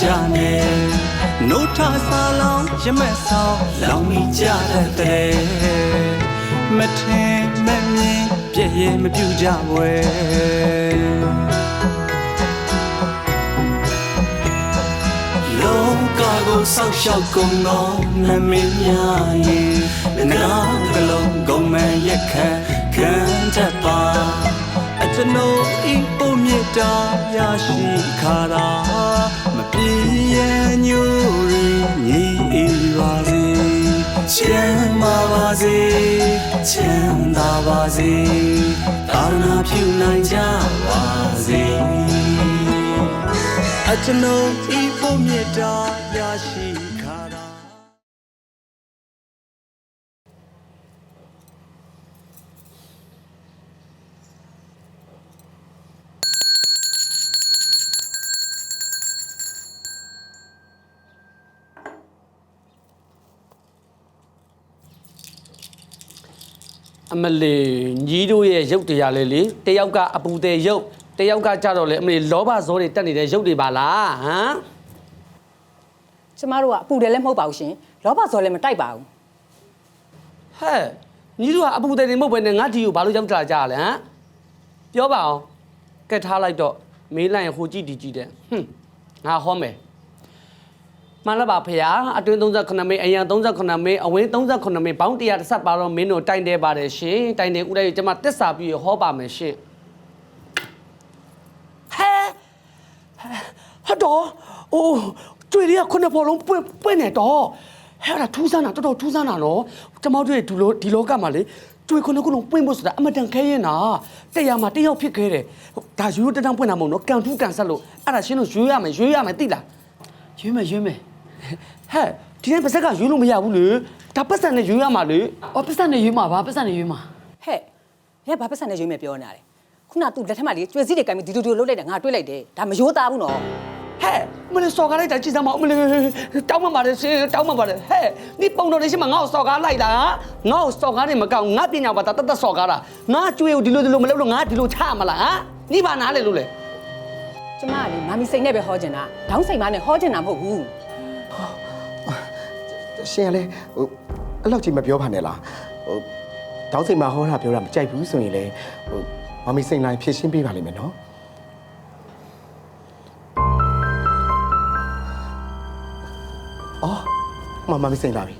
လုံမလို့ကြနဲ့နိုးထဆာလောင်းရမက်ဆောင်လောင်းမိကြတဲ့မထင်မမြင်ပြည့်ရဲ့မပြူကြဝဲလောကကိုဆောက်ရှောက်ကုန်သောနမင်းများရဲ့ငါကလုံးကုန်မဲ့ရက်ခတ်ခံတတ်ပါအ ကျွန်ုပ်ဤပုံမြတ်တာရရှိခါတာမပြေရန်ညိုရီညီအေးပါစေချမ်းသာပါစေချမ်းသာပါစေသာသနာပြုနိုင်ကြပါစေအကျွန်ုပ်ဤပုံမြတ်တာရရှိခါတာ အ မလီညီတို့ရဲ့ရုပ်တရားလေးလေတယောက်ကအပူတဲ့ရုပ်တယောက်ကကြတော့လေအမလီလောဘဇောတွေတက်နေတဲ့ရုပ်တွေပါလားဟမ်ကျမတို့ကအပူတယ်လည်းမဟုတ်ပါဘူးရှင်လောဘဇော်လည်းမတိုက်ပါဘူးဟဲ့ညီတို့ကအပူတဲ့တွေမဟုတ်ဘဲနဲ့ငါဒီကိုဘာလို့ရောက်ကြကြရလဲဟမ်ပြောပါအောင်ကက်ထားလိုက်တော့မေးလိုက်ရင်ဟိုကြည့်ဒီကြည့်တဲ့ဟွန်းငါဟောမယ် မှန်လားပါဖေဟာအတွင်း38မိနစ်အရန်38မိနစ်အဝင်း38မိနစ်ဘောင်း130ပါတော့မင်းတို့တိုင်တယ်ပါတယ်ရှင်တိုင်တယ်ဥလိုက်ကျွန်မတက်စာပြီးဟောပါမယ်ရှင်ဟဲဟတ်တော့အိုးတွေ့ရခုနှစ်ပေါ်လုံးပွင့်ပွင့်နေတော့ဟဲ့ဒါထူးဆန်းတာတော်တော်ထူးဆန်းတာနော်ကျွန်မတို့ရဲ့ဒီလိုဒီလောကမှာလေတွေ့ခုနှစ်ခုလုံးပွင့်ဖို့ဆိုတာအမတန်ခဲရင်တာတရားမှာတယောက်ဖြစ်ခဲ့တယ်ဒါရိုးရိုးတန်းတန်းပွင့်တာမဟုတ်နော်ကန်ထူးကန်ဆက်လို့အဲ့ဒါရှင်းလို့ရွေးရမယ်ရွေးရမယ်သိလားရွေးမယ်ရွေးမယ် ဟဲ့ဒီနေ့ပါဇက်ကရွေးလို့မရဘူးလေဒါပတ်စံနဲ့ရွေးရမှာလေအော်ပတ်စံနေရွေးမှာပါပတ်စံနေရွေးမှာဟဲ့ညဘာပတ်စံနဲ့ရွေးမယ်ပြောနေရတယ်ခုနကသူလက်ထက်မှာလေကျွေးစည်းတွေကင်ပြီးဒီလိုဒီလိုလှုပ်လိုက်တာငါတွေ့လိုက်တယ်ဒါမရိုးသားဘူးနော်ဟဲ့မလေးစော်ကားလိုက်တာကြည်စမ်းမအောင်မလေးတောင်းမှပါတယ်ရှင်တောင်းမှပါတယ်ဟဲ့ဒီပုံတော်လေးရှိမှငါ့ကိုစော်ကားလိုက်တာငါ့ကိုစော်ကားနေမကောင်းငါပညာပါတတ်တတ်စော်ကားတာငါကြွေးကိုဒီလိုဒီလိုမလုပ်လို့ငါဒီလိုချမလားဟမ်နိဗ္ဗာန်နားလေလို့လေကျမကလေမာမီစိန်နဲ့ပဲဟောချင်တာဒေါင်းစိန်မနဲ့ဟောချင်တာမဟုတ်ဘူး ရှင်ကလည်းဟိုအဲ့လောက်ကြီးမပြောပါနဲ့လားဟိုတောင်းစိတ်မှာဟောတာပြောတာမကြိုက်ဘူးဆိုရင်လေဟိုမမီစိတ်လိုက်ဖြည့်ရှင်းပေးပါလိမ့်မယ်နော်အော်မမမီစိတ်လာပြီ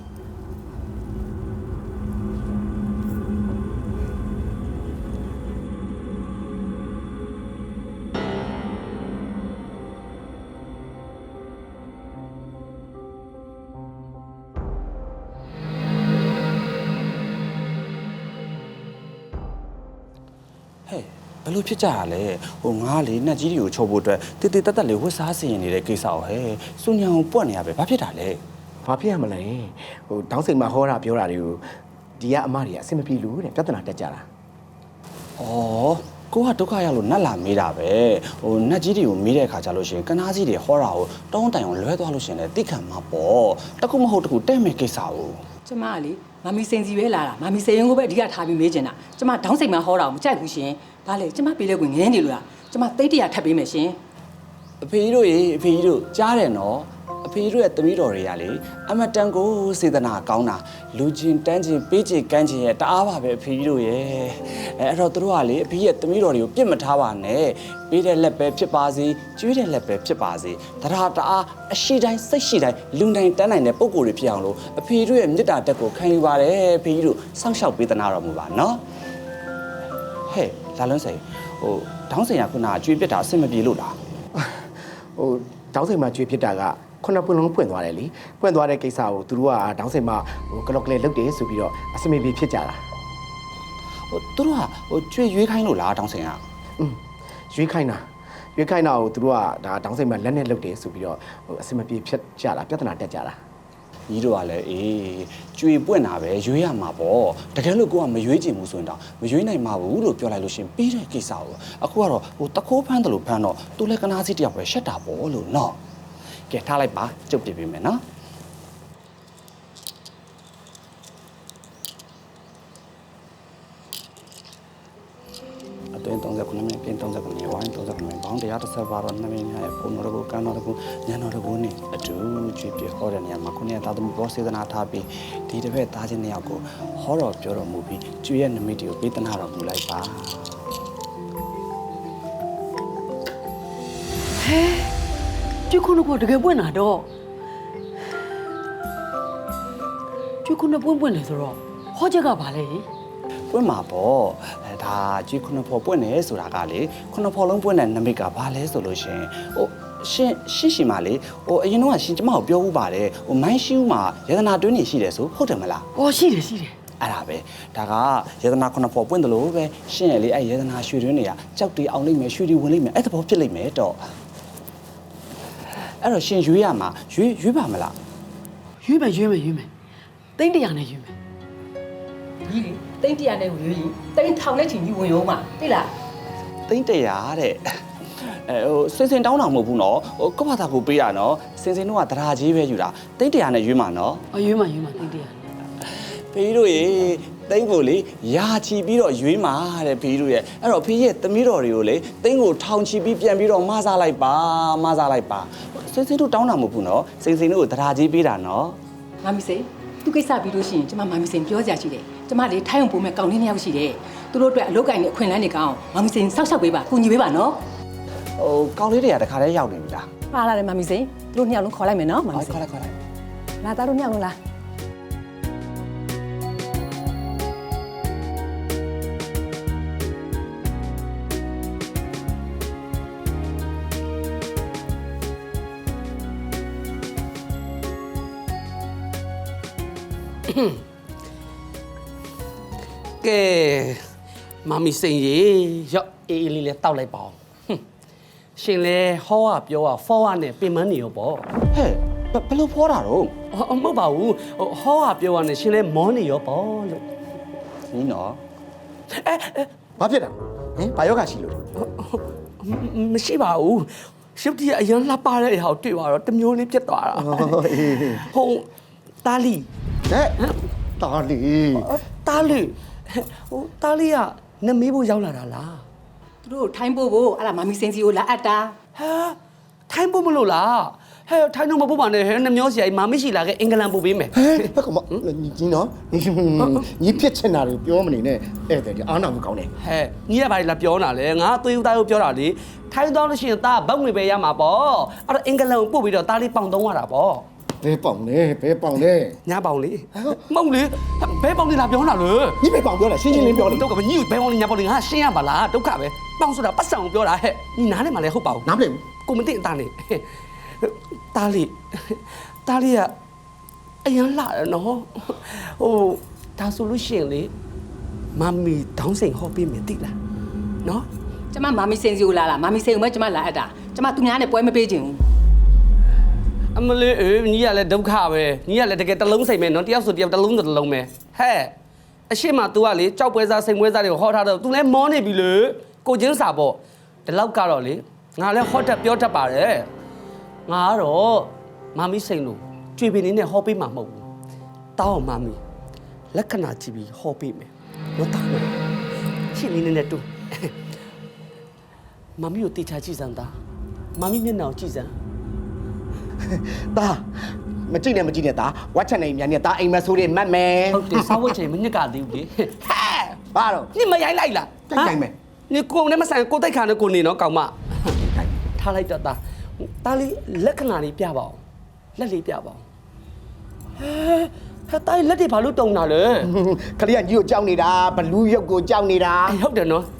လိုဖြစ်ကြရလဲဟိုငါလေနှက်ကြီးတွေကိုချုပ်ဖို့အတွက်တည်တည်တက်တက်လေးဝတ်စားစီရင်နေတဲ့ကိစ္စကိုဟဲ့စူညံကိုပွက်နေရပဲဘာဖြစ်တာလဲဘာဖြစ်ရမလဲဟိုတောင်းစိတ်မှာဟောတာပြောတာတွေကိုဒီကအမတွေကအဆင်မပြေလို့တဲ့ပြဿနာတက်ကြတာဩကိုကဒုက္ခရောက်လို့နတ်လာမေးတာပဲဟိုနှက်ကြီးတွေကိုမေးတဲ့အခါကျလို့ရှိရင်ကနားကြီးတွေဟောတာကိုတောင်းတိုင်အောင်လွဲသွားလို့ရှိရင်လည်းတိခံမှာပေါ့တခုမဟုတ်တခုတဲ့မဲ့ကိစ္စကိုကျမကလေမာမီစိန်စီပဲလာတာမာမီစိန်ရင်ကိုပဲအဓိကထားပြီးမေးချင်တာကျမဒေါင်းစိန်မဟောတာကိုမကြိုက်ဘူးရှင် ဘာလဲကျမပေးလဲဝင်ငင်းနေလို့လားကျမသိတ္တရာထပ်ပေးမယ်ရှင်အဖေကြီးတို့ရေအဖေကြီးတို့ကြားတယ်နော်အဖေကြီးတို့ရဲ့သမီးတော်တွေကလေအမတန်ကိုစေတနာကောင်းတာလူချင်းတန်းချင်းပေးချင်ကမ်းချင်ရဲ့တအားပါပဲအဖေကြီးတို့ရဲ့အဲအဲ့တော့တို့ကလေအဖေရဲ့သမီးတော်တွေကိုပြစ်မထားပါနဲ့ပေးတဲ့လက်ပဲဖြစ်ပါစေကျွေးတဲ့လက်ပဲဖြစ်ပါစေတရားတအားအရှိတိုင်းစိတ်ရှိတိုင်းလူတိုင်းတန်းနိုင်တဲ့ပုံကိုယ်တွေဖြစ်အောင်လို့အဖေတို့ရဲ့မေတ္တာတက်ကိုခံယူပါတယ်အဖေကြီးတို့စောင့်ရှောက်ပေးသနာတော်မူပါနော်ဟဲ့ လာလွန်းစိန်ဟိုတောင်းစင်ရခုနကကျွေးပြစ်တာအဆင်မပြေလို့လားဟိုတောင်းစိတ်မှာကြွေဖြစ်တာကခုနပွင့်လုံးပွင့်သွားတယ်လीပွင့်သွားတဲ့ကိစ္စကိုသူတို့ကတောင်းစိတ်မှာဟိုကလော့ကလေးလုတ်တယ်ဆိုပြီးတော့အဆင်မပြေဖြစ်ကြတာဟိုသူတို့ကဟိုကျွေရွေးခိုင်းလို့လားတောင်းစင်ကอืมရွေးခိုင်းတာရွေးခိုင်းတာကိုသူတို့ကဒါတောင်းစိတ်မှာလက်နဲ့လုတ်တယ်ဆိုပြီးတော့ဟိုအဆင်မပြေဖြစ်ကြတာပြဿနာတက်ကြတာ ညီတို့ကလည်းအေးကျွေပွင့်တာပဲရွေးရမှာပေါ့တကယ်လို့ကိုကမရွေးချင်ဘူးဆိုရင်တော့မရွေးနိုင်ပါဘူးလို့ပြောလိုက်လို့ရှရင်ပြီးတဲ့ကိစ္စကိုအခုကတော့ဟိုတခိုးဖမ်းတယ်လို့ဖမ်းတော့သူလည်းကနာစီတယောက်ပဲရှက်တာပေါ့လို့နော်ကဲထားလိုက်ပါကျုပ်ပြပေးမယ်နော်အတွင်း39မိနစ်ပြင်39မိနစ်ဝိုင်း39မိနစ်ဘောင်း130ပါတော့ နှစ်သားသမီးဘောစေတနာထားပြီးဒီတစ်ဖက်သားချင်းနှစ်ယောက်ကိုဟောတော်ပြောတော်မူပြီးကျွေရဲ့နမိတ်တွေကိုပေးသနာတော်မူလိုက်ပါကျွေးခုနှစ်ခုတကယ်ပွင့်တာတော့ကျွေးခုနှစ်ပွင့်ပွင့်လေဆိုတော့ဟောချက်ကဘာလဲပွင့်မှာပေါ့အဲဒါကျွေခုနှစ်ဖော်ပွင့်တယ်ဆိုတာကလေခုနှစ်ဖော်လုံးပွင့်တဲ့နမိတ်ကဘာလဲဆိုလို့ရှင်ဟို ရှင်ရှင့်ရှင်မလေဟိုအရင်တော့ရှင်ကျမကိုပြောဦးပါတယ်ဟိုမိုင်းရှိဦးမှာယတနာတွင်းနေရှိတယ်ဆိုဟုတ်တယ်မလား။အော်ရှိတယ်ရှိတယ်အဲ့ဒါပဲဒါကယေဒနာခုနှစ်ဖော်ပွင့်တယ်လို့ပဲရှင်းရလေအဲ့ယေဒနာရွှေတွင်းတွေကကြောက်တီအောင်လိမ့်မယ်ရွှေတီဝင်လိမ့်မယ်အဲ့သဘောဖြစ်လိမ့်မယ်တော့အဲ့တော့ရှင်ရွေးရမှာရွေးရွေးပါမလား။ရွေးမယ်ရွေးမယ်ရွေးမယ်။သိန်းတရာနဲ့ရွေးမယ်ကြီးလေတိတ်တရနဲ့ဝင်ရင်တိတ်ထောင်နဲ့ချင်ကြီးဝင်ရုံးမှာသိလားသိန်းတရာတဲ့ အဲဟိုစင်စင်တောင်းတာမဟုတ်ဘူးနော်ဟိုကပ္ပတာကိုပေးရနော်စင်စင်တို့ကတရာကြီးပဲယူတာသိန်းတရာနဲ့ရွေးမှာနော်။အော်ရွေးမှာရွေးမှာသိန်းတရာနဲ့ဖေးတို့ရေသိန်းကိုလေယာချီပြီးတော့ရွေးမှာတဲ့ဖေးတို့ရဲ့အဲ့တော့ဖေးရဲ့သမီးတော်တွေကိုလေသိန်းကိုထောင်ချီပြီးပြန်ပြီးတော့မဆားလိုက်ပါမဆားလိုက်ပါစင်စင်တို့တောင်းတာမဟုတ်ဘူးနော်စင်စင်တို့ကိုတရာကြီးပေးတာနော်မမီစိန်သူကိစ္စပြီးလို့ရှိရင်ကျမမမီစိန်ပြောစရာရှိတယ်ကျမလေထိုင်းအောင်ပုံမဲ့ကောင်းလေးနှစ်ယောက်ရှိတယ်သူတို့အတွက်အလုပ်ကိုင်နဲ့အခွင့်အလမ်းတွေကောင်းအောင်မမီစိန်စောက်ရှောက်ပေးပါကူညီပေးပါနော် ဟိုကောင်းလေးတွေကတခါတည်းရောက်နေပြီလားပါလာတယ်မမီစိန်သူတို့နှစ်ယောက်လုံးခေါ်လိုက်မယ်နော်မမီဟောစိခေါ်န်လိုက်ခေါ်လိုက်လာသားတို့နှစ်ယောက်လုံးလားကဲမမီစိန်ရေရော့အေးအေးလေးလေးတောက်လိုက်ပါအောင်ဟွန်း ရှင်လေဟောကပြောကဖောဝါနဲ့ပင်မနေရောပေါ့ဟဲ့ဘဘယ်လိုဖောတာတော့ဟောမဟုတ်ပါဘူးဟိုဟောကပြောကနဲ့ရှင်လေမောနေရောပေါ့လို့နီးနော်အဲအဲဘာဖြစ်တာဟင်ဘာယောဂရှိလို့လဲမမရှိပါဘူးရှုပ်တီအရင်လှပတဲ့အရာကိုတွေ့သွားတော့တစ်မျိုးလေးပြတ်သွားတာဟောအေးဟေးဟိုတာလီဟဲ့တာလီတာလီဟိုတာလီကနမေးဖို့ရောက်လာတာလားသူ တို့ထိုင်းဖို့ဖို့အဲ့ဒါမမီစိန်စီကိုလာအပ်တာဟာထိုင်းဖို့မလို့လားဟဲ့ထိုင်းတော့မဖို့ပါနဲ့ဟဲ့နှမျောစီအိမ်မမရှိလာခဲ့အင်္ဂလန်ပို့ပေးမယ်ဟဲ့ဘက်ကမညီကြီးနော်ညီဖြစ်ချင်တာတွေပြောမနေနဲ့ဧည့်သည်ဒီအားနာမှုကောင်းတယ်ဟဲ့ညီရပါလေလာပြောတာလေငါသွေးဦးသားကိုပြောတာလေထိုင်းသွားလို့ရှိရင်သားဘတ်ငွေပဲရမှာပေါ့အဲ့တော့အင်္ဂလန်ကိုပို့ပြီးတော့သားလေးပေါင်သုံးရတာပေါ့ဘဲပေါင်နေဘဲပေါင်နေညာပေါင်လေမဟုတ်လေဘဲပေါင်လေးလာပြောတာလေညီပဲပေါင်ပြောတာရှင်းရှင်းလင်းပြောလေတော့ကမညီကိုဘဲပေါင်လေးညာပေါင်လေးငါရှင်းရပါလားဒုက္ခပဲ ပေါင်ဆိုတာပတ်စံကိုပြောတာဟဲ့ညီနားနဲ့မှလည်းဟုတ်ပါဘူးနားမလည်ဘူးကိုမသိအသားနေတားလေးတားလေးကအရင်လာတယ်နော်ဟိုဒါဆိုလို့ရှိရင်လေမမီတောင်းစိန်ဟောပေးမယ်တိလားနော်ကျမမမီစိန်စီကိုလာလာမမီစိန်ကိုပဲကျမလာအပ်တာကျမသူများနဲ့ပွဲမပေးချင်ဘူးအမလေးအေးညီကလည်းဒုက္ခပဲညီကလည်းတကယ်တစ်လုံးစိတ်ပဲနော်တယောက်ဆိုတယောက်တစ်လုံးဆိုတစ်လုံးပဲဟဲ့အရှိမ तू ကလေကြောက်ပွဲစားစိန်ပွဲစားတွေကိုဟောထားတော့ तू လည်းမောနေပြီလေ ကိုချင်းစာပေါ့ဒီလောက်ကတော့လေငါလည်းဟောတတ်ပြောတတ်ပါတယ်ငါကတော့မမီစိန်လို့ကြွေပင်နေနဲ့ဟောပေးမှာမဟုတ်ဘူးတောင်းမမီလက္ခဏာကြည့်ပြီးဟောပေးမယ်နော်တောင်းလို့ရှင်းလေးနဲ့တူမမီကိုတေချာကြည့်စမ်းသားမမီမျက်နှာကိုကြည့်စမ်းတာမကြည့်နဲ့မကြည့်နဲ့တာဝတ်ချက်နေမြန်နဲ့တာအိမ်မဆိုးတွေမတ်မယ်ဟုတ်တယ်စောင်းဝတ်ချင်မညစ်ကသေးဘူးလေဟဲ့ဘာတော့ညမရိုင်းလိုက်လားကြိုက်ကြိုက်မယ် နေကိုယ်နဲ့မဆိုင်ကိုတိုက်ခါနဲ့ကိုနေနော်ကောင်မထားလိုက်တော့တာတားလေးလက္ခဏာလေးပြပါအောင်လက်လေးပြပါအောင်ဟဲဟဲတားလေးလက်တွေဘာလို့တုံတာလဲခလေးကညီကိုကြောက်နေတာဘလူးရုပ်ကိုကြောက်နေတာအေးဟုတ်တယ်နော်อืม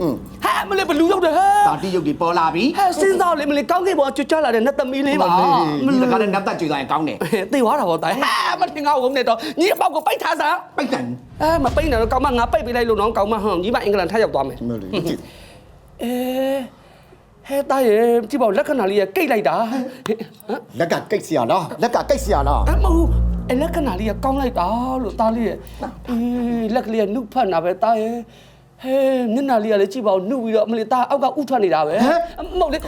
ဟဲမလေးဘလူးရောက်တယ်ဟဲတာတိရုပ်တွေပေါ်လာပြီဟဲစဉ်းစားလေမလေးကောင်းကင်ပေါ်ကြွကြလာတဲ့နတ်သမီးလေးပါမလေးဒီကလည်းနပ်တက်ကြွသွားရင်ကောင်းတယ်သိသွားတာဗောတားဟဲမထင်ငါ့ကိုနဲ့တော့ညီအပေါက်ကိုပိတ်ထားစားပိတ်တန်အဲမပိတ်နဲ့တော့ကောင်မငါပိတ်ပေးလိုက်လို့နော်ကောင်မဟမ်ညီမအင်္ဂလန်ထပ်ရောက်သွားမယ်မလေးအဲဟဲတားရဲ့ကြည့်ပါဦးလက္ခဏာလေးကကိတ်လိုက်တာဟမ်လက်ကကိတ်စရာလားလက်ကကိတ်စရာလားအမဟုတ်အလက္ခဏာလေးကကောင်းလိုက်တာလို့တားလေးရဲ့အေးလက်ကလေးကနှုတ်ဖတ်နာပဲတားရဲ့ ဟဲမျက်နှာလေးကလည်းကြည့်ပါဦးနှုတ်ပြီးတော့အမလေးတားအောက်ကဥထွက်နေတာပဲမဟုတ်လေ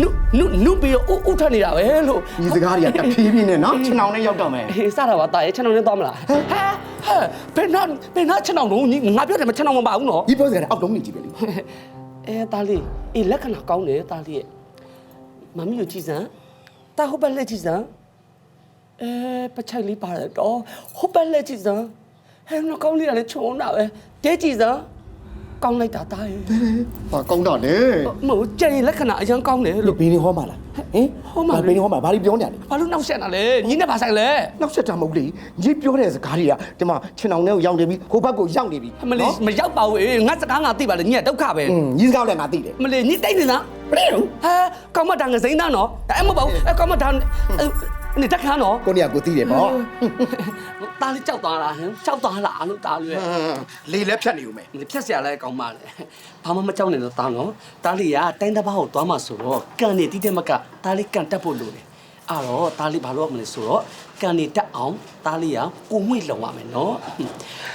နှုတ်နှုတ်နှုတ်ပြီးတော့ဥဥထွက်နေတာပဲလို့ညီစကားတွေကတဖြည်းဖြည်းနဲ့နော်ခြေနှောင်နဲ့ရောက်တော့မယ်ဟေးစတာပါတားရဲ့ခြံအောင်နဲ့သွားမလားဟဲဟဲဘယ်နာဘယ်နာခြံအောင်လုံးညီငါပြောတယ်မခြံအောင်မပါဘူးနော်ဒီပြောစရာအောက်တုံးနေကြည့်ပဲလေအဲတားလေးအေးလက္ခဏာကောင်းတယ်တားလေးရဲ့မမီကိုကြည့်စမ်းတာဟုတ်ပါလက်ကြည့်စမ်းအဲပချိုက်လေးပါတယ်တော့ဟုတ်ပါလက်ကြည့်စမ်းဟဲ့နော်ကောင်းလေးကလည်းချုံတာပဲတဲကြည့်စမ်း ကောင်းလိုက်တာတာရဲ့ဟာကောင်းတော့လေမဟုတ်ကြရင်လက္ခဏာအရင်ကောင်းတယ်လို့လို့ဘင်းနေဟောမှာလားဟင်ဟောမှာလေဘင်းနေဟောမှာဘာလို့ပြောနေရလဲဘာလို့နောက်ဆက်တာလဲညီနဲ့ပါဆိုင်လဲနောက်ဆက်တာမဟုတ်လေညီပြောတဲ့စကားတွေကဒီမှာခြင်အောင်ထဲကိုရောက်နေပြီဟိုဘက်ကိုရောက်နေပြီအမလေးမရောက်ပါဘူးအေးငါစကားငါသိပါလေညီကဒုက္ခပဲอืมညီစကားလည်းငါသိတယ်အမလေးညီတိတ်နေလားဘယ်လိုဟာကောင်းမတန်ငစိမ့်သားနော်အဲ့မဟုတ်ပါဘူးအဲ့ကောင်းမတန် နေတက်ခါနော် ကိုနေကကိုသိတယ်ပေါ့ တားလေးကြောက်သွားလားဟင်ကြောက်သွားလားလို့တားလေး ဟမ်လေလည်းဖြတ်နေဦးမယ် လေဖြတ်เสียလဲကောင်းပါလေဘာမှမကြောက်နဲ့တော့တားနော်တားလေးကတိုင်းတစ်ပါးကိုသွားမှဆိုတော့ကန်နေတိတဲ့မကတားလေးကန်တက်ဖို့လိုတယ်အဲ့တော့တားလေးဘာလို့ရမလဲဆိုတော့ကန်နေတက်အောင်တားလေးကကိုငွေ့လုံရမယ်နော်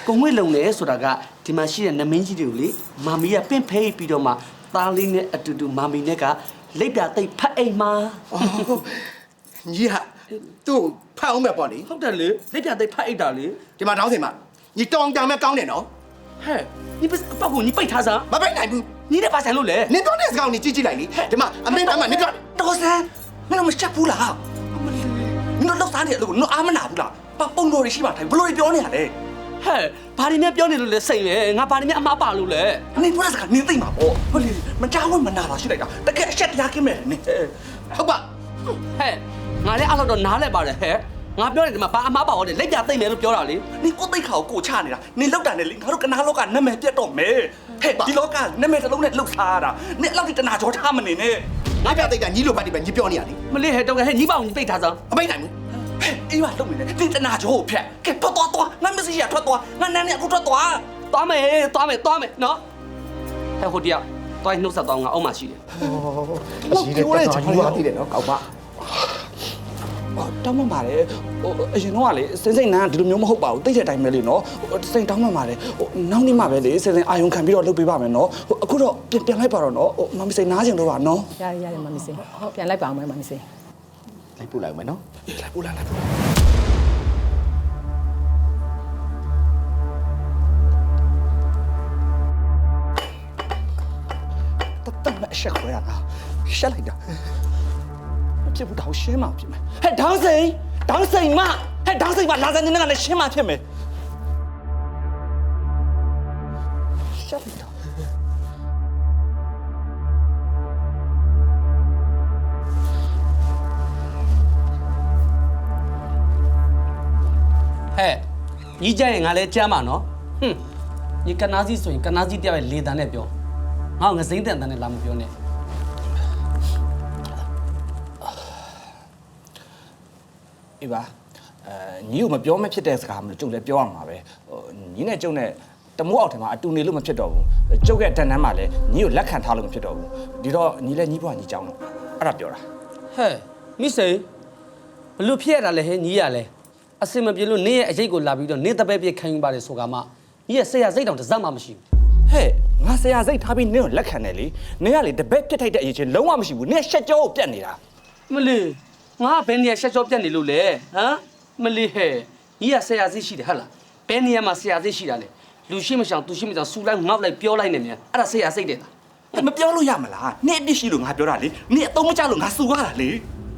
ကိုငွေ့လုံလဲဆိုတာကဒီမှာရှိတဲ့နမင်းကြီးတွေကိုလေမာမီကပင့်ဖဲပြီးတော့မှတားလေးနဲ့အတူတူမာမီနဲ့ကလိပ်ပြသိပ်ဖတ်အိမ်မှာ ညီဟာ သူ့ကိုဖတ်အောင်ပဲပေါ့လေဟုတ်တယ်လေလက်ပြသိပ်ဖတ်အိတ်တာလေဒီမှာတောင်းစင်မညီတောင်းတောင်းမဲ့ကောင်းတယ်နော်ဟဲ့ညီပစ်အပေါက်ကိုညီပိတ်ထားစားမပိုက်နိုင်ဘူးညီနဲ့ပါဆိုင်လို့လေနင်တော့တဲ့စကားကိုညီကြည့်ကြည့်လိုက်လေဒီမှာအမင်းသားမနင်ပြောတော်စံမင်းတို့မချက်ဘူးလားမင်းတို့လောက်သားနေတယ်လို့နော်အားမနာဘူးလားပပုံတော်တွေရှိမှထိုင်ဘလို့တွေပြောနေရလဲဟဲ့ဘာတွေများပြောနေလို့လဲစိတ်လေငါဘာတွေများအမှားပါလို့လဲနင်ပြောတဲ့စကားနင်သိမှာပေါ့ဟုတ်လေမကြောက်ဝဲမနာပါရှိလိုက်တာတကယ်အချက်တရားကင်းမဲ့နင်ဟုတ်ပါဟဲ့ ငါလည်းအဲ့လောက်တော့နားလဲပါတယ်ဟဲ့ငါပြောနေတယ်မှာဘာအမှားပါဟောတယ်လက်ပြသိမ့်မယ်လို့ပြောတာလေနင်ကိုသိခါကိုကိုချနေတာနင်လောက်တာနဲ့လေငါတို့ကနာလောကနာမည်ပြတ်တော့မယ်ဟဲ့ဒီလောကနာမည်တစ်လုံးနဲ့လှုပ်ရှားရတာနင်အဲ့လောက်ဒီတနာကြောထားမနေနဲ့ငါပြသိတာညီလိုပတ်ဒီပဲညီပြောနေရလေမလေးဟဲ့တော့ဟဲ့ညီပေါအောင်ပိတ်ထားစမ်းအပိတ်နိုင်ဘူးဟဲ့အေးပါလုံနေတယ်ဒီတနာကြောကိုဖြတ်ကဲထွက်သွားသွားငါမစီရထွက်သွားငါနန်းနဲ့အခုထွက်သွားသွားမယ်သွားမယ်သွားမယ်နော်ဟဲ့ဟိုတယောက်သွားနှုတ်ဆက်သွားငါအောက်မှာရှိတယ်ရှိတယ်တော်တော်ညီပါသိတယ်နော်ကောက်ပါ အော်တောင်းမှပါလေဟိုအရင်တော့ကလေစင်စိန်နန်းကဒီလိုမျိုးမဟုတ်ပါဘူးတိတ်တဲ့အတိုင်းပဲလေနော်ဟိုစိန်တောင်းမှပါလေဟိုနောက်နေ့မှပဲလေစင်စိန်အာယုံခံပြီးတော့လုပ်ပေးပါမယ်နော်ဟိုအခုတော့ပြန်ပြန်လိုက်ပါတော့နော်ဟိုမမစိန်နားချင်တော့ပါနော်ရတယ်ရတယ်မမီစင်ပြန်လိုက်ပါအောင်မယ်မမီစင်လိုက်ပို့လိုက်မယ်နော်လိုက်ပို့လာလိုက်ပို့တတ်တတ်မဲ့အချက်ခွဲရတာရှက်လိုက်တာမ ဖြစ်ဘူးတော့ရှင်းမှဖြစ်မယ်ဟဲ့ဒေါင်းစိန်ဒေါင်းစိန်မဟဲ့ဒေါင်းစိန်မလာစံနေကလည်းရှင်းမှဖြစ်မယ်ရှက်လိုက်တာဟဲ့ညီကြရင်ငါလည်းကြမ်းပါနော်ဟွန်းညီကနာစီဆိုရင်ကနာစီတယောက်ရဲ့လေတန်းနဲ့ပြောငါ့ကိုငစိမ့်တန်တန်နဲ့လာမပြောနဲ့ အေးပါအဲညီကိုမပြောမဖြစ်တဲ့စကားမလို့ကျုပ်လည်းပြောရမှာပဲဟိုညီနဲ့ကျုပ်နဲ့တမိုးအောက်ထဲမှာအတူနေလို့မဖြစ်တော့ဘူးကျုပ်ရဲ့တန်တန်းမှာလည်းညီကိုလက်ခံထားလို့မဖြစ်တော့ဘူးဒီတော့ညီလည်းညီဘွားညီကြောင်းတော့အဲ့ဒါပြောတာဟဲ့မိစိန်ဘလို့ဖြစ်ရတာလဲဟဲ့ညီရလဲအစင်မပြေလို့နင်းရဲ့အရေးကိုလာပြီးတော့နင်းတပည့်ပြခံယူပါတယ်ဆိုကမှညီရဲ့ဆရာစိတ်တောင်တစ်စက်မှမရှိဘူးဟဲ့ငါဆရာစိတ်ထားပြီးနင်းကိုလက်ခံတယ်လေနင်းကလေတပည့်ပြစ်ထိုက်တဲ့အရေးချင်းလုံးဝမရှိဘူးနင်းကရှက်ကြောကိုပြတ်နေတာမလီ ငါဘယ်နေရာရှက်ရှော့ပြက်နေလို့လဲဟမ်မလေးဟဲ့ညီကဆရာစိတ်ရှိတယ်ဟာလားဘယ်နေရာမှာဆရာစိတ်ရှိတာလဲလူရှိမရှောင်သူရှိမရှောင်စူလိုက်ငေါက်လိုက်ပြောလိုက်နေမြန်အဲ့ဒါဆရာစိတ်တယ်လားမပြောလို့ရမလားနင့်အပြစ်ရှိလို့ငါပြောတာလေနင့်အသုံးမချလို့ငါစူရတာလေ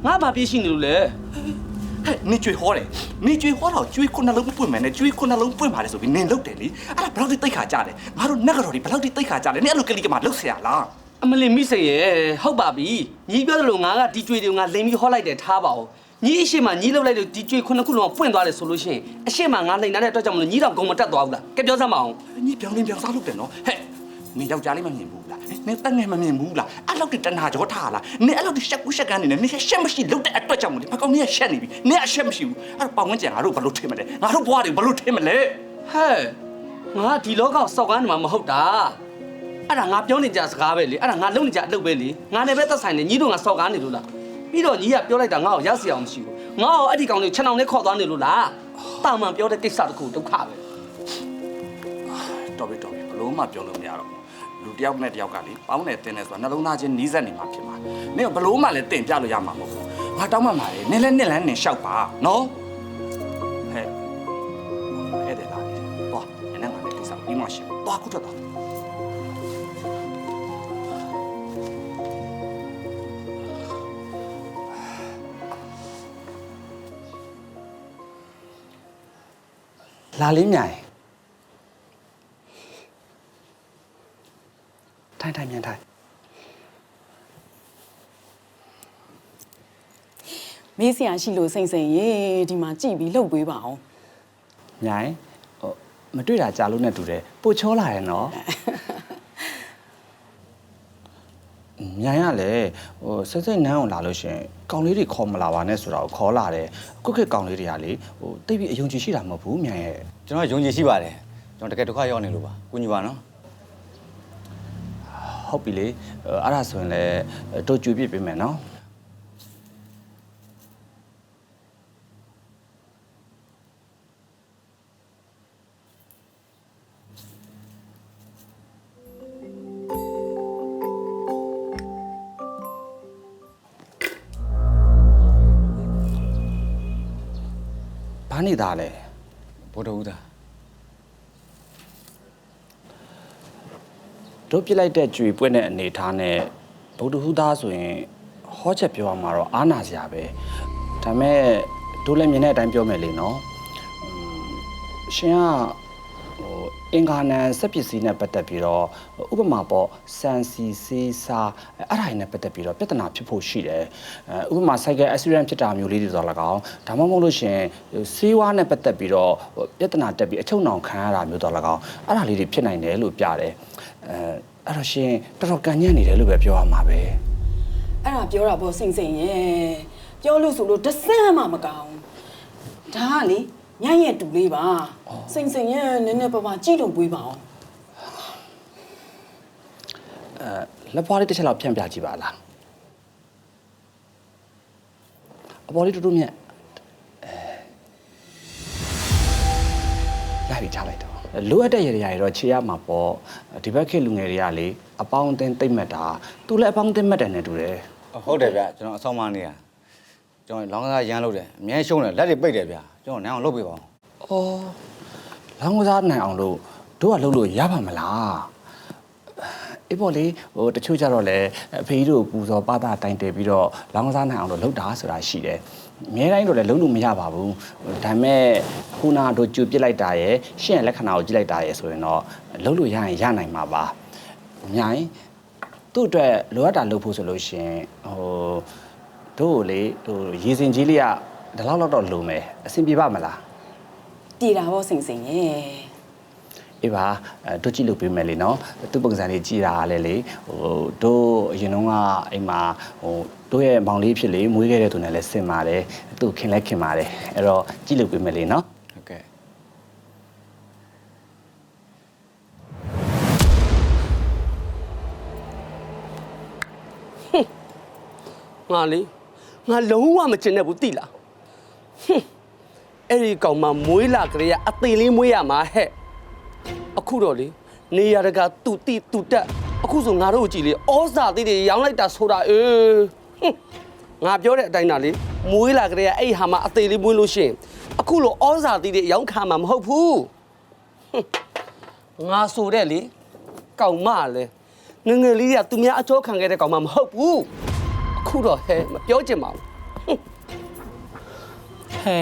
ငါဘာပြစ်ရှိနေလို့လဲဟဲ့နင့်ကြွေဟောတယ်နင့်ကြွေဟောတော့ကြွေခုနှလုံးမပွင့်မယ်နဲ့ကြွေခုနှလုံးပွင့်ပါလေဆိုပြီးနင်လုတ်တယ်လေအဲ့ဒါဘယ်လောက်ထိတိတ်ခါကြတယ်ငါတို့နက်ကတော့ဒီဘယ်လောက်ထိတိတ်ခါကြတယ်နင့်အဲ့လိုကလေးကမှလုတ်ဆရာလား အမလီမိစိန်ရဲ့ဟုတ်ပါပြီညီပြောတယ်လို့ငါကဒီကြွေတွေကိုငါလိန်ပြီးဟောလိုက်တယ်ထားပါဦးညီအရှိမညီလောက်လိုက်လို့ဒီကြွေခုနှစ်ခုလုံးကပွင့်သွားတယ်ဆိုလို့ရှိရင်အရှိမငါလိန်ထားတဲ့အတွက်ကြောင့်မလို့ညီတော့ဂုံမတက်သွားဘူးလားကဲပြောစမ်းမအောင်ညီပြောင်းလင်းပြောင်းစားလုပ်တယ်နော်ဟဲ့နင်ယောက်ျားလေးမမြင်ဘူးလားနင်တက်ငယ်မမြင်ဘူးလားအဲ့လောက်တတနာကြောထားလားနင်အဲ့လောက်ရှက်ကူးရှက်ကန်နေနေနင်ရှက်မရှိလုပ်တဲ့အတွက်ကြောင့်မလို့ဒီမကောင်ကြီးကရှက်နေပြီနင်အရှက်မရှိဘူးအဲ့တော့ပေါင်ဝန်းကျင်ငါတို့ဘယ်လိုထင်မလဲငါတို့ဘွားတွေဘယ်လိုထင်မလဲဟဲ့ငါဒီလောကကိုစောက်ကားနေမှာမဟုတ်တာ အဲ့ဒါငါပြောနေကြစကားပဲလေအဲ့ဒါငါလုံနေကြအလုပ်ပဲလေငါလည်းပဲသက်ဆိုင်နေညီတို့ငါစောက်ကားနေလို့လားပြီးတော့ညီကပြောလိုက်တာငါ့ကိုရစီအောင်မရှိဘူးငါ့ကိုအဲ့ဒီကောင်လေးခြံအောင်လေးခေါ်သွားနေလို့လားတာမန်ပြောတဲ့ကိစ္စတခုဒုက္ခပဲတော်ပြီတော်ပြီဘလို့မှပြောလို့မရတော့ဘူးလူတစ်ယောက်နဲ့တစ်ယောက်ကလေပေါင်းနဲ့တင်းနေဆိုတာနှလုံးသားချင်းနီးစပ်နေမှာဖြစ်မှာနင်ကဘလို့မှလည်းတင်ပြလို့ရမှာမဟုတ်ဘူးငါတောင်းမှမှာလေနင်လည်းနင်လည်းနင်ရှောက်ပါနော်ဟဲ့အဲ့ဒါလားတော့နင်နဲ့ငါလည်းကိစ္စပြီးမှရှိတော့ခုထွက်တော့ လာလေးမြိုင်ထိုင်ထိုင်မြန်ထိုင်မေးစရာရှိလို့စိမ့်စိမ့်ရေဒီမှာကြည်ပြီးလှုပ်ပေးပါအောင်မြိုင်ဟိုမတွေ့တာကြာလို့နဲ့တူတယ်ပိုချောလာရဲ့နော် မြိုင်ကလည်းဟိုစိတ်စိတ်နန်းအောင်လာလို့ရှရင်ကောင်လေးတွေခေါ်မလာပါနဲ့ဆိုတာကိုခေါ်လာတယ်ခုခေတ်ကောင်လေးတွေကလေဟိုတိတ်ပြီးအယုံကြည်ရှိတာမဟုတ်ဘူးမြိုင်ရဲ့ကျွန်တော်ယုံကြည်ရှိပါတယ်ကျွန်တော်တကယ်ဒုက္ခရောက်နေလို့ပါကုညီပါနော်ဟုတ်ပြီလေအဲ့ဒါဆိုရင်လည်းတို့ကြွေပြစ်ပေးမယ်နော် တာလဲဘုဒ္ဓဦးသားတို့ပြစ်လိုက်တဲ့ကြွေပွင့်တဲ့အနေထားနဲ့ဗုဒ္ဓဟူသားဆိုရင်ဟောချက်ပြောရမှာတော့အားနာစရာပဲဒါပေမဲ့တို့လည်းမြင်တဲ့အတိုင်းပြောမယ်လေနော်อืมရှင်က ဟိုအင်္ဂါနံစက်ပစ္စည်းနဲ့ပတ်သက်ပြီးတော့ဥပမာပေါ့စန်စီစေးစာအဲ့အဲ့ဒါတွေနဲ့ပတ်သက်ပြီးတော့ပြဿနာဖြစ်ဖို့ရှိတယ်အဲဥပမာ cycle accident ဖြစ်တာမျိုးလေးတွေဆိုတော့၎င်းဒါမှမဟုတ်လို့ရှရင်ဟိုဆေးဝါးနဲ့ပတ်သက်ပြီးတော့ဟိုပြဿနာတက်ပြီးအချုံနှောင်ခံရတာမျိုးတော့၎င်းအဲ့ဒါလေးတွေဖြစ်နိုင်တယ်လို့ပြတယ်အဲအဲ့တော့ရှင်တော်တော်ကန်ညံ့နေတယ်လို့ပဲပြောရမှာပဲအဲ့ဒါပြောတာပေါ့စိမ့်စိမ့်ရေပြောလို့ဆိုလို့တဆန်းမှမကောင်းဒါကလေ ညံ့ရဲ့တူလေးပါစိမ့်စိမ့်ရေနည်းနည်းပါးပါးကြည့်လို့ပွေးပါအောင်အဲလက်ဖွားလေးတစ်ချက်လောက်ဖြန့်ပြကြည့်ပါလားအပေါ်လေးတူတူမြတ်အဲလာပြီးချလိုက်တော့လိုအပ်တဲ့ရည်ရည်တော့ခြေရမှာပေါ့ဒီဘက်ခေတ်လူငယ်တွေကလေအပေါင်းအသင်းတိတ်မှတ်တာသူလည်းအပေါင်းအသင်းမှတ်တယ်နဲ့တူတယ်ဟုတ်တယ်ဗျကျွန်တော်အဆောင်မနေရကျွန်တော်လောင်းကစားရမ်းလို့တယ်အမြဲရှုံးတယ်လက်တွေပိတ်တယ်ဗျ ကျွန်တော်နန်းအောင်လုပ်ပေးပါဦး။အော်လောင်းကစားနိုင်အောင်လို့တို့ကလုပ်လို့ရပါမလား။အေးပေါ့လေဟိုတချို့ကြတော့လေအဖေကြီးတို့ပူဇော်ပါတာတိုင်တယ်ပြီးတော့လောင်းကစားနိုင်အောင်လို့လုပ်တာဆိုတာရှိတယ်။အများတိုင်းတော့လည်းလုပ်လို့မရပါဘူး။ဟိုဒါပေမဲ့ခုနကတို့ကြူပစ်လိုက်တာရယ်ရှင့်ရဲ့လက္ခဏာကိုကြည့်လိုက်တာရယ်ဆိုရင်တော့လုပ်လို့ရရင်ရနိုင်မှာပါ။အများကြီးသူ့အတွက်လိုအပ်တာလုပ်ဖို့ဆိုလို့ရှရင်ဟိုတို့ကိုလေဟိုရေစင်ကြီးလေးက ဒီလောက်တော့တော့လုံမယ်အဆင်ပြေပါမလားတည်တာပေါ့စိမ့်စိမ့်ရေအေးပါအဲတို့ကြည့်လို့ပေးမယ်လေနော်သူ့ပုံစံလေးကြည်တာလည်းလေဟိုတို့အရင်တုန်းကအိမ်မှာဟိုတို့ရဲ့မောင်လေးဖြစ်လေမွေးခဲ့တဲ့သူနဲ့လည်းဆင်ပါတယ်သူ့ခင်လဲခင်ပါတယ်အဲ့တော့ကြည့်လို့ပေးမယ်လေနော်ဟုတ်ကဲ့ငါလေငါလုံးဝမကျင်တဲ့ဘူးတိလား ဟွန်းအဲ့ဒီကောင်မမွေးလာကြရအသေးလေးမွေးရမှာဟဲ့အခုတော့လေနေရတကတူတိတူတက်အခုဆိုငါတို့ကြည်လေဩဇာတိတွေရောင်းလိုက်တာဆိုတာအေးဟွန်းငါပြောတဲ့အတိုင်းသာလေမွေးလာကြရအဲ့ဟာမအသေးလေးမွေးလို့ရှရင်အခုလိုဩဇာတိတွေရောင်းခံမှာမဟုတ်ဘူးဟွန်းငါဆိုတဲ့လေကောင်မလည်းငယ်ငယ်လေးကသူများအချောခံခဲ့တဲ့ကောင်မမဟုတ်ဘူးအခုတော့ဟဲမပြောချင်ပါဘူး ဟဲ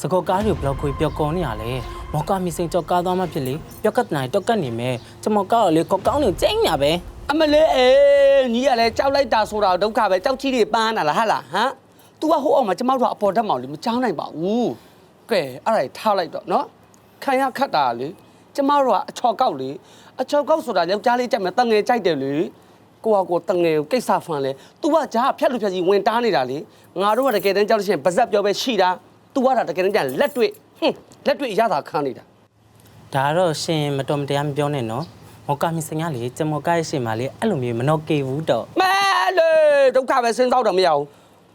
စကောကားတွေဘလော့ကိုပြောကောနေရလေမော်ကာမီစင်ကြောက်ကားသွားမှဖြစ်လေပြောက်ကတ်နိုင်တော့ကတ်နေမယ်ကျမကားလေကောကောင်းနေကျင်းညာပဲအမလေးအေးညီကလည်းကြောက်လိုက်တာဆိုတာဒုက္ခပဲကြောက်ချီတွေပန်းတာလားဟာလားဟမ် तू ကဟိုအောင်မှာကျမတို့ကအပေါ်ဓာတ်မောင်လေးမချောင်းနိုင်ပါဘူးကဲအဲ့ဒါကြီးထားလိုက်တော့နော်ခံရခတ်တာလေကျမတို့ကအချော်ကောက်လေအချော်ကောက်ဆိုတာယောက်ျားလေးကြိုက်မယ်တငယ်ကြိုက်တယ်လေ ကိုကကိုတငယ်ကိုကိစ္စဖန်လေ तू ကဂျားဖြတ်လို့ဖြတ်ကြီးဝင်တားနေတာလေငါတို့ကတကယ်တမ်းကြောက်လို့ရှိရင်ဗဇက်ပြောပဲရှိတာ तू ကဒါတကယ်တမ်းကျန်လက်တွေ့ဟွန်းလက်တွေ့ရတာခန်းနေတာ ဒါတော့ရှင်မတော်မတရားမပြောနဲ့နော်မော်ကာမီစင်ကလေကျမကားရဲ့ရှင်မလေးအဲ့လိုမျိုးမနှောကေဘူးတော့ မဲလေဒုက္ခပဲစဉ်းစားတော့မရဘူး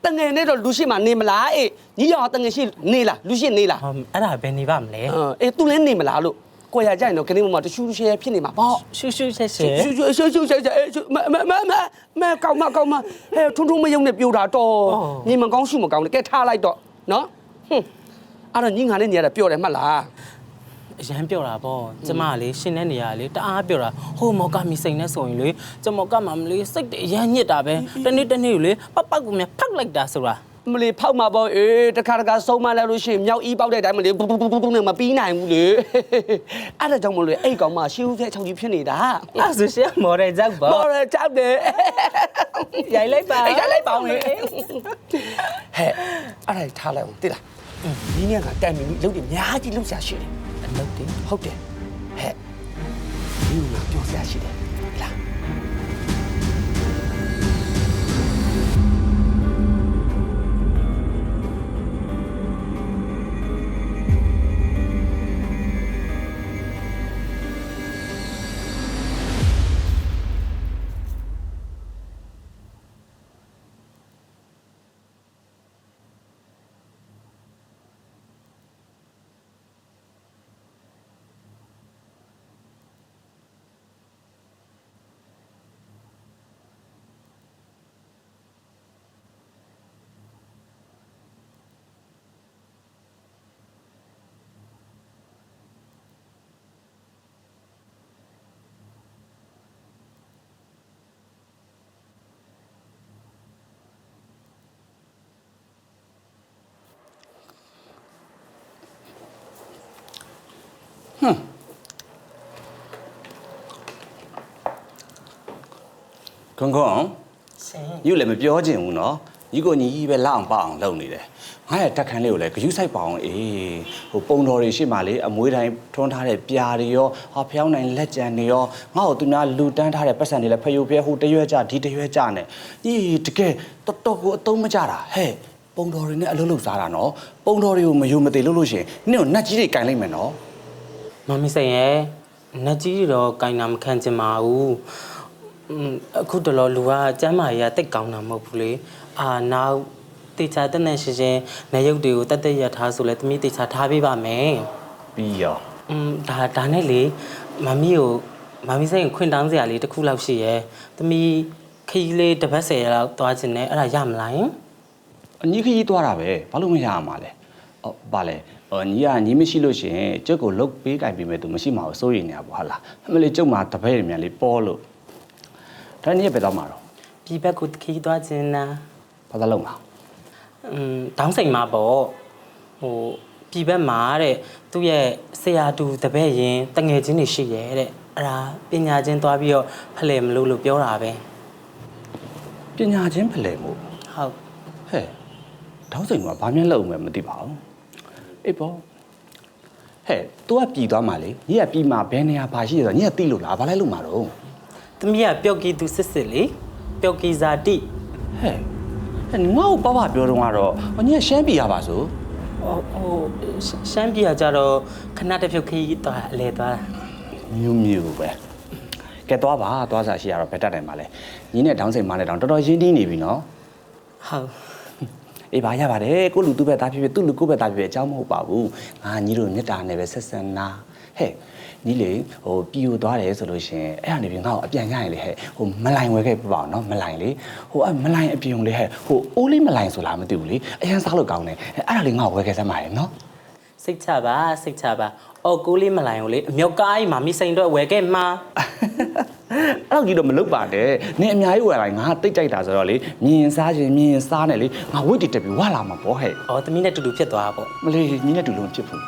တငယ်နဲ့တော့လူရှိမှနေမလားအေးညီရောတငယ်ရှိနေလားလူရှိနေလား ဟောအဲ့ဒါပဲနေပါမလဲ အေး तू လည်းနေမလားလို့ ကိုရကြရင်တော့ခဏမှမတရှူးရှဲဖြစ်နေမှာပေါ့ရှူရှူရှဲရှဲရှူရှူရှူရှူရှဲရှဲမမမမမကောင်းမကောင်းမဟဲထုံထုံမယုံနဲ့ပြိုတာတော့ညီမကောင်းရှူမကောင်းလေကဲထားလိုက်တော့နော်ဟွန်းအဲ့တော့ညီငါနဲ့ညီရတာပြောတယ်မှတ်လားအရန်ပြောတာပေါ့ကျမကလေရှင်တဲ့နေရာလေတအားပြောတာဟိုမော်ကာမီစိန်နဲ့ဆိုရင်လေကျမကမှမလေးစိတ်တအရန်ညစ်တာပဲတနေ့တနေ့ကိုလေပပောက်ကမြဖက်လိုက်တာဆိုတာ မမလေးဖောက်မှာပေါ့အေးတခါတခါဆုံးမလိုက်လို့ရှိရင်မြောက်အီးပေါက်တဲ့အတိုင်းမလေးပူပူပူပူနဲ့မပြီးနိုင်ဘူးလေအဲ့ဒါကြောင့်မလို့အဲ့ကောင်မှရှင်းဦးတဲ့ချောင်ကြီးဖြစ်နေတာအဲ့ဆိုရှင်မော်ရဲကြောက်ပါဘောရကြောက်တယ်ရိုက်လိုက်ပါအဲ့ဒါလိုက်ပါဦးလေဟဲ့အဲ့ဒါထားလိုက်အောင်တိလားဒီနေ့ကတိုင်မီလုတ်တယ်များကြီးလုတ်ရှာရှိတယ်အလုပ်တင်ဟုတ်တယ်ဟဲ့ဒီကပြောစရာရှိတယ် ခွန်းခွန်းရှင်ယူလည်းမပြောချင်ဘူးနော်ညီကိုညီကြီးပဲလောက်အောင်ပအောင်လုပ်နေတယ်ငါရဲ့တက်ခန်းလေးကိုလည်းဂယုစိုက်ပါအောင်အေးဟိုပုံတော်တွေရှိမှလေအမွေးတိုင်းထွန်းထားတဲ့ပြာတွေရောဟာဖျောင်းနိုင်လက်ကြံတွေရောငါ့ကိုသူများလူတန်းထားတဲ့ပတ်စံတွေလည်းဖယိုဖျဲဟိုတရွက်ကြဒီတရွက်ကြနဲ့ညီတကယ်တော်တော်ကိုအသုံးမကျတာဟဲ့ပုံတော်တွေနဲ့အလုပ်လုပ်စားတာနော်ပုံတော်တွေကိုမယုံမသိလို့လို့ရှရင်နင့်ကိုနတ်ကြီးတွေကင်လိုက်မယ်နော်မမီစိန်ရဲ့နတ်ကြီးတွေတော့ကင်နာမခံချင်ပါဘူးอืม အခုတလောလူကကျမ်းမာရေးကတိတ်ကောင်းတာမဟုတ်ဘူးလေအာနောက်တေချာတက်နေရှင်ရှင်နေရုပ်တွေကိုတက်တက်ရထားဆိုလဲတမီးတေချာထားပေးပါမယ်ပြီးရောอืมဒါဒါနဲ့လေမမီကိုမမီစိန်ကိုခွင့်တောင်းစရာလေးတစ်ခုလောက်ရှိရဲတမီးခီးလေးတစ်ပတ်ဆယ်လောက်သွားခြင်းနဲ့အဲ့ဒါရမလားယင်အညီခကြီးသွားတာပဲဘာလို့မရမှာလဲအော်ဘာလဲအော်ညီကညီမရှိလို့ရှရင်ကျုပ်ကိုလုတ်ပေးကြိုင်ပေးမယ်သူမရှိမှာကိုစိုးရိမ်နေတာပေါ့ဟာလားအမလေးကျုပ်မှာတပည့်တွေမြန်လေးပေါ်လို့ ဒါညီကပဲတော့မှာတော့ ဒီဘက်ကိုခီးသွားခြင်းနာ ဘာသာလုံးလား อืมတောင်းစိန်မှာပေါ့ဟိုပြည်ဘက်မှာတဲ့သူ့ရဲ့ဆရာတူတပည့်ရင်တငယ်ချင်းတွေရှိရဲတဲ့အဲ့ဒါပညာချင်းသွားပြီးတော့ဖလှယ်မလို့လို့ပြောတာပဲ ပညာချင်းဖလှယ်မှု ဟုတ် ဟဲ့တောင်းစိန်ကဘာမှလုပ်မယ်မသိပါဘူးအေးပေါ့ဟဲ့ तू ကပြည်သွားမှာလေညီကပြည်မှာဘယ်နေရာဘာရှိရဆိုညီကသိလို့လားဘာလဲလို့မှာတော့ သမီးကပျောက်ကီသူစစ်စစ်လေပျောက်ကီဇာတိဟဲ့ဟဲ့ငါ့ကိုပပပြောတော့ကတော့ညီကရှမ်းပြည်ရပါဆိုဟိုဟိုရှရှမ်းပြည်ကကြတော့ခဏတစ်ဖြုတ်ခီးသွားအလဲသွားတာမြူးမြူးပဲကဲသွားပါသွားစားရှိရတော့ဘယ်တက်တယ်မှာလဲညီနဲ့တောင်းစိန်မနဲ့တောင်းတော်တော်ရင်းနှီးနေပြီနော်ဟုတ်အေးပါရပါတယ်ကိုလူသူ့ဘက်သားဖြစ်ဖြစ်သူ့လူကိုယ့်ဘက်သားဖြစ်ဖြစ်အကြောင်းမဟုတ်ပါဘူးငါညီတို့မေတ္တာနဲ့ပဲဆက်ဆံနာဟဲ့ ညီလေဟိုပြူသွားတယ်ဆိုလို့ရှရင်အဲ့ဒါနေပြီးငါ့ကိုအပြန်ရရင်လေဟဲ့ဟိုမလိုင်ဝဲခဲ့ပြပါအောင်နော်မလိုင်လေဟိုအမလိုင်အပြုံလေဟဲ့ဟိုအိုးလေးမလိုင်ဆိုလားမသိဘူးလေအရန်စားလို့ကောင်းတယ်အဲ့ဒါလေးငါ့ကိုဝဲခဲ့စမ်းပါလေနော်စိတ်ချပါစိတ်ချပါအော်ကိုလေးမလိုင်ကိုလေအမြောက်ကိုင်းမှာမိစိန်တော့ဝယ်ခဲ့မှာအဲ့လောက်ကြီးတော့မလုပ်ပါနဲ့နင်အများကြီးဝယ်လိုက်ငါတိတ်ကြိုက်တာဆိုတော့လေမြင်ရင်စားခြင်းမြင်ရင်စားနဲ့လေငါဝိတ်တက်တက်ပြီးဝါလာမှာပေါ့ဟဲ့အော်သမီးနဲ့တူတူဖြစ်သွားတာပေါ့မလေးညီနဲ့တူလုံးဖြစ်ဘူး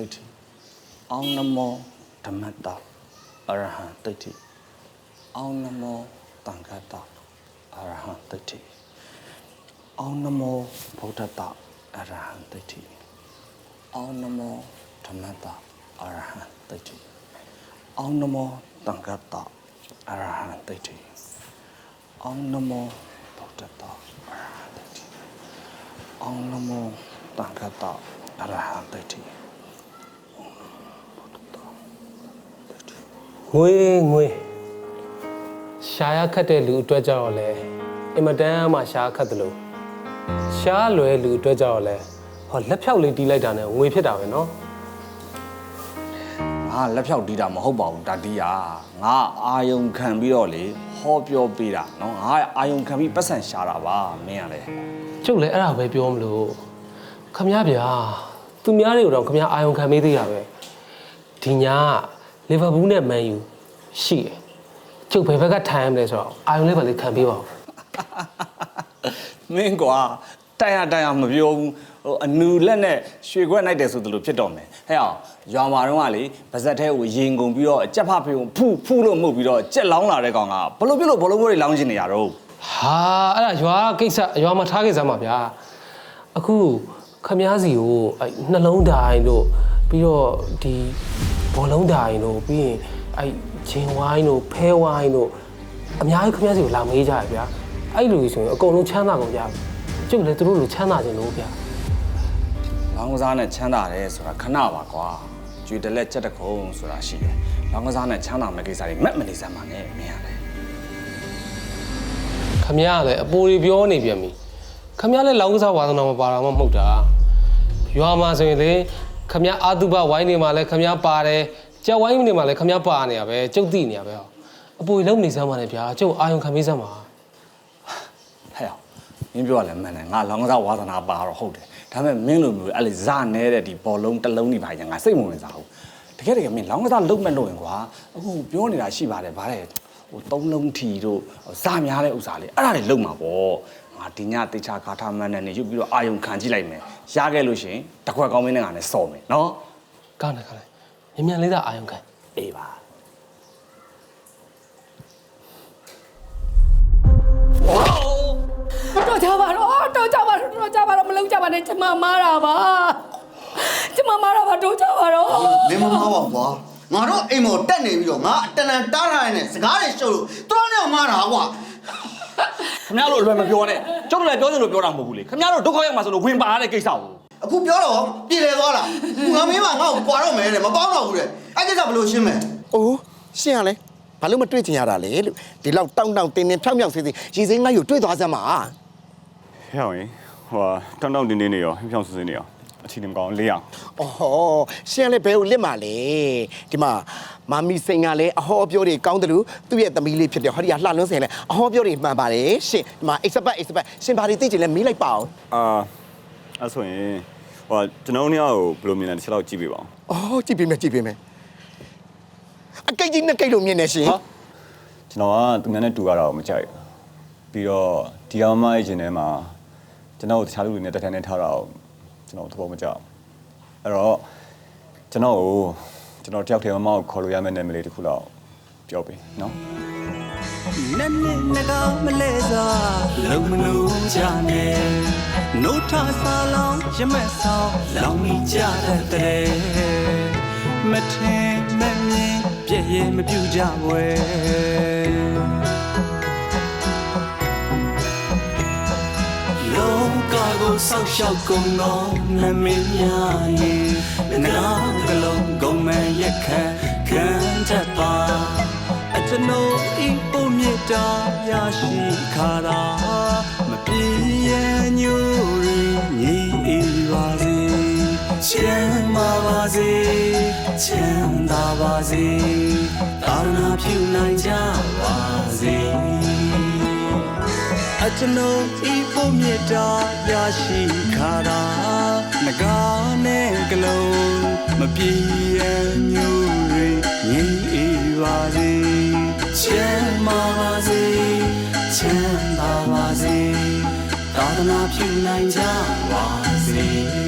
တိတ်္ထိအောင်နမောဓမ္မတအရဟံတိတ်္ထိအောင်နမောတံဃတအရဟံတိတ်္ထိအောင်နမောဗုဒ္ဓတအရဟံတိတ်္ထိအောင်နမောဓမ္မတအရဟံတိတ်္ထိအောင်နမောတံဃတအရဟံတိတ်္ထိအောင်နမောဗုဒ္ဓတအရဟံတိတ်္ထိအောင်နမောတံဃတအရဟံတိတ်္ထိ ငွေငွေရှာရခတ်တဲ့လူအတွက်ကြောက်လဲအင်မတန်မှရှားခတ်တယ်လို့ရှားလွယ်လူအတွက်ကြောက်လဲဟောလက်ဖြောက်လေးတီးလိုက်တာနဲ့ငွေဖြစ်တာပဲเนาะ ငါလက်ဖြောက်တီးတာမဟုတ်ပါဘူးဒါတီးရငါအာယုံခံပြီးတော့လေဟောပြောပေးတာเนาะငါအာယုံခံပြီးပတ်စံရှာတာပါမင်းကလေ ကျုပ်လည်းအဲ့ဒါပဲပြောမလို့ခမည်းဗျာသူများတွေကိုတော့ခမည်းအာယုံခံမေးသေးတာပဲ ဒီညာ လီဗာပူးနဲ့မန်ယူရှိတယ်ကျုပ်ဘယ်ဘက်ကထိုင်ရမလဲဆိုတော့အာယုံလေးပါလေးခံပေးပါဦးမင်းကွာတိုင်ရတိုင်ရမပြောဘူးဟိုအနူလက်နဲ့ရွှေခွက်နိုင်တယ်ဆိုသလိုဖြစ်တော့မယ်ဟဲ့အောင်ရွာမှာတော့ကလေပါဇက်ထဲကိုရင်ကုန်ပြီးတော့ကြက်ဖဖေကိုဖူးဖူးလို့မှုတ်ပြီးတော့ကြက်လောင်းလာတဲ့ကောင်ကဘလို့ပြလို့ဘလို့ဘလို့လောင်းချင်နေရတော့ဟာအဲ့ဒါရွာကိစ္စရွာမှာထားခဲ့စမ်းပါဗျာအခုခမားစီကိုအဲ့နှလုံးတိုင်းတို့ပြီးတော့ဒီ ဘောလုံးတိုင်းတို့ပြီးရင်အဲ့ဂျင်ဝိုင်းတို့ဖဲဝိုင်းတို့အများကြီးခမားစီကိုလာမေးကြရဗျာအဲ့လူကြီးဆိုရင်အကုန်လုံးချမ်းသာကုန်ကြပြီကျုပ်လည်းသူတို့လိုချမ်းသာခြင်းလို့ဗျာလောင်းကစားနဲ့ချမ်းသာတယ်ဆိုတာခဏပါကွာကျွေတလက်ကြက်တခုံဆိုတာရှိတယ်လောင်းကစားနဲ့ချမ်းသာမဲ့ကိစ္စတွေမက်မနေစမ်းပါနဲ့မင်းရတယ်ခမရလည်းအပိုးတွေပြောနေပြန်ပြီခမရလည်းလောင်းကစားဝါသနာမပါတာမှမဟုတ်တာရွာမှာဆိုရင်လေ ခမရအာတုဘဝိုင်းနေမှာလည်းခမရပါတယ်ကြက်ဝိုင်းနေမှာလည်းခမရပါနေရပဲကျုပ်သိနေရပဲဟောအပိုးလုံးနေစမ်းပါနဲ့ဗျာကျုပ်အာယုံခံမေးစမ်းပါဟဲ့အောင်မင်းပြောရလဲမှန်တယ်ငါလောင်းကစားဝါသနာပါတော့ဟုတ်တယ်ဒါပေမဲ့မင်းလိုမျိုးအဲ့လေဇာနေတဲ့ဒီဘောလုံးတစ်လုံးနေပါရင်ငါစိတ်မဝင်စားဘူးတကယ်တကယ်မင်းလောင်းကစားလုံးမဲ့လို့ရင်ကွာအခုပြောနေတာရှိပါတယ်ဗါတဲ့ဟိုသုံးလုံးထီတို့ဇာများတဲ့ဥစ္စာလေးအဲ့ဒါတွေလုံးမှာပေါ့ ငါဒီညတေချာကာထာမန်းနဲ့နေရုပ်ပြီးတော့အာယုံခံကြည့်လိုက်မယ်ရခဲ့လို့ရှရင်တစ်ခွက်ကောင်းမင်းနဲ့ငါနဲ့စော်မယ်နော်ကောင်းတယ်ကောင်းတယ်မြန်မြန်လေးသာအာယုံခံအေးပါတော့ကြပါတော့တော့ကြပါတော့တော့ကြပါတော့မလုံးကြပါနဲ့ကျမမားတာပါကျမမားတာပါတော့ကြပါတော့မင်းမမားပါကွာငါတို့အိမ်မော်တက်နေပြီးတော့ငါအတန်တန်တားထားရတဲ့စကားတွေရှုပ်လို့တော်တော်မားတာကွာ ခင်ဗျားတို့အလွယ်မပြောနဲ့ကျုပ်တို့လည်းပြောချင်လို့ပြောတာမဟုတ်ဘူးလေခင်ဗျားတို့ဒုက္ခရောက်မှာဆိုလို့ဝင်ပါရတဲ့ကိစ္စကိုအခုပြောတော့ပြည်လေသွားလားငါမင်းမငါ့ကိုကွာတော့မယ်တဲ့မပေါင်းတော့ဘူးတဲ့အဲ့ကိစ္စဘယ်လိုရှင်းမလဲ။အိုးရှင်းရလဲဘာလို့မတွေ့ချင်ရတာလဲလို့ဒီလောက်တောင်းတောင်းတင်းတင်းဖြောင်းဖြောင်းစေးစေးရေစိမ်းငါ့ကိုတွေ့သွားစမ်းပါဟဲ့အောင်ရင်ဟိုဟာတောင်းတောင်းတင်းတင်းနေရောဖြောင်းဆူဆူနေရော အချီနေမကောင်းလေးအောင်။အော်ရှင်းရလဲဘဲကိုလစ်မှာလေဒီမှာမမီစိန်ကလည်းအဟောပြောတွေကောင်းတယ်လို့သူ့ရဲ့သမီးလေးဖြစ်တယ်ဟောဒီကလှလွန်းစင်လည်းအဟောပြောတွေမှန်ပါတယ်ရှင်ဒီမှာ expert expert ရှင်ဘာတွေသိချင်လဲမေးလိုက်ပါအောင်အာအဲ့ဆိုရင်ဟိုဟာကျွန်တော်တို့ညကိုဘယ်လိုမြင်လဲတစ်ချက်တော့ကြည့်ပေးပါဦး။အော်ကြည့်ပေးမယ်ကြည့်ပေးမယ်အကိတ်ကြီးနှစ်ကိတ်လို့မြင်နေရှင်ဟာကျွန်တော်ကသူများနဲ့တူရတာကိုမကြိုက်ဘူးပြီးတော့ဒီအောင်မအေဂျင်ထဲမှာကျွန်တော်တို့တခြားလူတွေနဲ့တက်ထန်နေထားတာကို ကျွန်တော်သဘောမကျဘူးအဲ့တော့ကျွန်တော်ကိုကျွန်တော်တယောက်တည်းမမကိုခေါ်လို့ရမယ့်နာမည်လေးတစ်ခုလောက်ပြောပေးနော်နက်နက်နကောင်မလဲစားလုံမလို့ကြနဲ့နိုးထဆာလောင်းရမက်ဆောင်လောင်မိကြတဲ့မထင်မမြင်ပြည့်ရဲ့မပြူကြွယ် ကကိုဆောက်ရှောက်ကုန်တော့နမင်းများရဲ့ငါကလုံးကုန်မဲ့ရက်ခတ်ခံတတ်ပါအကျွန်ုပ်ဤပုံမြတ်တာရရှိခါတာမပြေရညိုရင်ညီအေးပါစေချမ်းသာပါစေချမ်းသာပါစေသာသနာပြုနိုင်ကြပါစေ အကျွန်ုပ်ဤပုံမြတ်တာရရှိခါတာငကားနဲ့ကလုံးမပြေရညိုရင်ညီအေးပါစေချမ်းသာပါစေချမ်းသာပါစေသာသနာပြုနိုင်ကြပါစေ